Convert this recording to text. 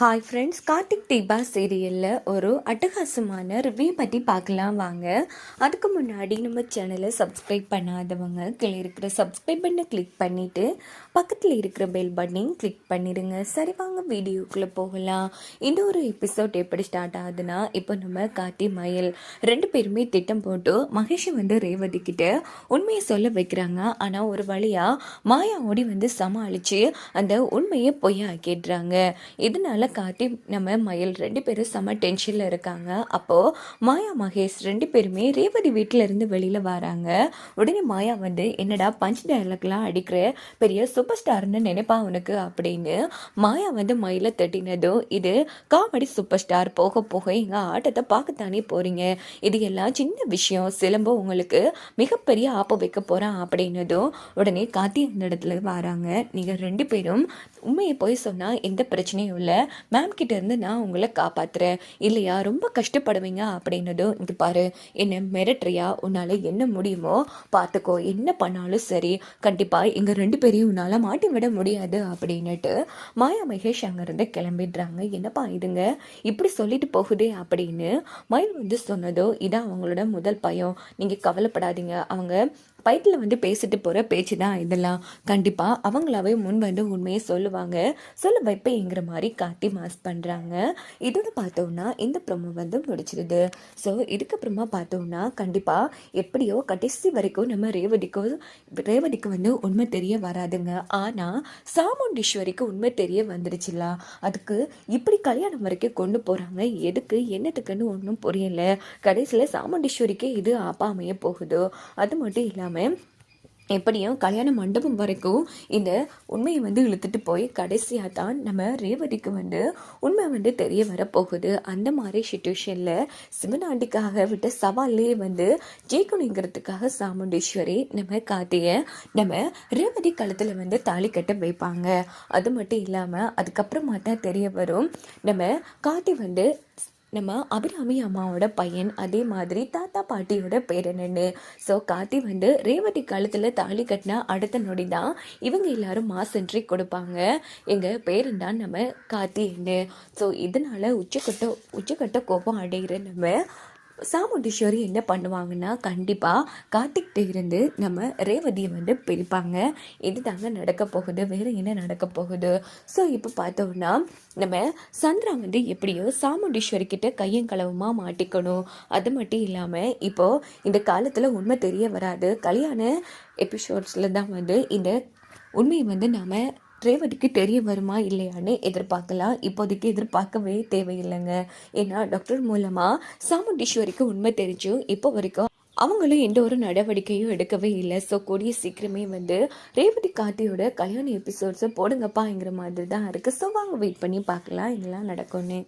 Hi friends Karthik Deepa சீரியலில் ஒரு அட்டகாசமான ரிவ்யூ பற்றி பார்க்கலாம் வாங்க. அதுக்கு முன்னாடி நம்ம சேனலை சப்ஸ்கிரைப் பண்ணாதவங்க கீழே இருக்கிற சப்ஸ்கிரைப் பண்ணை கிளிக் பண்ணிவிட்டு பக்கத்தில் இருக்கிற பெல் பட்டனையும் கிளிக் பண்ணிடுங்க. சரி வாங்க வீடியோக்குள்ளே போகலாம். இந்த ஒரு எபிசோட் எப்படி ஸ்டார்ட் ஆகுதுன்னா இப்போ நம்ம கார்த்தி மயில் ரெண்டு பேருமே திட்டம் போட்டு மகேஷ் வந்து ரேவதிக்கிட்டு உண்மையை சொல்ல வைக்கிறாங்க. ஆனால் ஒரு வழியாக மாயா ஓடி வந்து சமாளித்து அந்த உண்மையை பொய்யாக்கிடுறாங்க இதனால கார்த்தி நம்ம மயில் ரெண்டு பேரும் செம டென்ஷனில் இருக்காங்க. அப்போது மாயா மகேஷ் ரெண்டு பேருமே ரேவதி வீட்டில் இருந்து வெளியில் வராங்க. உடனே மாயா வந்து என்னடா பஞ்ச் டயலாக்லாம் அடிக்கிற பெரிய சூப்பர் ஸ்டார்னு நினைப்பா உனக்கு? அப்படின்னு மாயா வந்து மயிலை தட்டினதும் இது காமெடி சூப்பர் ஸ்டார் போக போக எங்கள் ஆட்டத்தை பார்க்கத்தானே போகிறீங்க இது எல்லாம் சின்ன விஷயம். சிலம்பம் உங்களுக்கு மிகப்பெரிய ஆப்ப வைக்க போகிறான் அப்படின்னதும் உடனே கார்த்தி அந்த இடத்துல வராங்க. நீங்கள் ரெண்டு பேரும் உண்மையை போய் சொன்னால் எந்த பிரச்சனையும் இல்லை. மேம் இருந்து நான் உங்களை காப்பாத்துறேன். இல்லையா? ரொம்ப கஷ்டப்படுவீங்க அப்படின்னதும் இது பாரு என்னை மிரட்டுறியா? உன்னால் என்ன முடியுமோ பார்த்துக்கோ என்ன பண்ணாலும் சரி கண்டிப்பாக எங்கள் ரெண்டு பேரையும் உன்னால் மாட்டி விட முடியாது அப்படின்னுட்டு மாயா மகேஷ் அங்கேருந்து கிளம்பிடுறாங்க. என்னப்பா இதுங்க? இப்படி சொல்லிட்டு போகுதே அப்படின்னு மயில் வந்து சொன்னதோ இதான் அவங்களோட முதல் பயம். நீங்கள் கவலைப்படாதீங்க. அவங்க பைக்கில் வந்து பேசிட்டு போகிற பேச்சு தான் இதெல்லாம். கண்டிப்பாக அவங்களாவே முன் வந்து உண்மையை சொல்லுவாங்க. சொல்ல வைப்பேங்கிற மாதிரி காட்டி மாஸ் பண்ணுறாங்க இதோட பார்த்தோம்னா இந்த ப்ரொமோ வந்து முடிச்சிருது. ஸோ இதுக்கப்புறமா பார்த்தோம்னா கண்டிப்பாக எப்படியோ கடைசி வரைக்கும் நம்ம ரேவதிக்கு ரேவதிக்கு வந்து உண்மை தெரிய வராதுங்க. ஆனால் சாமுண்டீஸ்வரிக்கு உண்மை தெரிய வந்துடுச்சுல அதுக்கு இப்படி கல்யாணம் வரைக்கும் கொண்டு போகிறாங்க எதுக்கு என்னத்துக்குன்னு ஒன்றும் புரியல. கடைசியில் சாமுண்டீஸ்வரிக்கே இது ஆப்பாமையே போகுதோ. அது மட்டும் இல்லாமல் எப்படியும் கல்யாண மண்டபம் வரைக்கும் இந்த உண்மையை வந்து இழுத்துட்டு போய் கடைசியாக தான் நம்ம ரேவதிக்கு வந்து உண்மை வந்து தெரிய வரப்போகுது. அந்த மாதிரி சுச்சுவேஷனில் சிவனாண்டிக்காக விட்ட சவாலே வந்து ஜெயிக்கணுங்கிறதுக்காக சாமுண்டீஸ்வரி நம்ம கார்த்தியை நம்ம ரேவதி களத்தில் வந்து தாலி கட்ட வைப்பாங்க. அது மட்டும் இல்லாமல் அதுக்கப்புறமா தான் தெரிய வரும். நம்ம கார்த்தி வந்து நம்ம அபிராமி அம்மாவோட பையன் அதே மாதிரி தாத்தா பாட்டியோட பேரனு ஸோ காத்தி வந்து ரேவதி காலத்தில் தாலி கட்டினா அடுத்த நொடி தான் இவங்க எல்லாரும் மாசென்றி கொடுப்பாங்க. எங்கள் பேரன் தான் நம்ம காத்தின்னு ஸோ இதனால் உச்சக்கட்ட உச்சக்கட்ட கோபம் அடைகிற நம்ம சாமுண்டீஸ்வரி என்ன பண்ணுவாங்கன்னா கண்டிப்பாக கார்த்திக்கிட்ட இருந்து நம்ம ரேவதியை வந்து பிரிப்பாங்க. இது தாங்க நடக்க போகுது வேறு என்ன நடக்க போகுது? ஸோ இப்போ பார்த்தோம்னா நம்ம சந்திரா வந்து எப்படியோ சாமுண்டீஸ்வரி கிட்ட கையும் களவுமா மாட்டிக்கணும். அது மட்டும் இல்லாமல் இப்போது இந்த காலத்தில் உண்மை தெரிய வராது. கல்யாண எபிசோட்ஸில் தான் வந்து இந்த உண்மையை வந்து நாம் ரேவதிக்கு தெரிய வருமா இல்லையான்னு எதிர்பார்க்கலாம். இப்போதைக்கு எதிர்பார்க்கவே தேவையில்லைங்க. ஏன்னா டாக்டர் மூலமாக சாமுண்டீஸ்வரிக்கு உண்மை தெரிஞ்சும் இப்போ வரைக்கும் அவங்களும் எந்த ஒரு நடவடிக்கையும் எடுக்கவே இல்லை. ஸோ கூடிய சீக்கிரமே வந்து ரேவதி கார்த்தியோட கல்யாண எபிசோட்ஸை போடுங்கப்பாங்கிற மாதிரி தான் இருக்குது ஸோ வாங்க வெயிட் பண்ணி பார்க்கலாம். இதெல்லாம் நடக்கும்னு.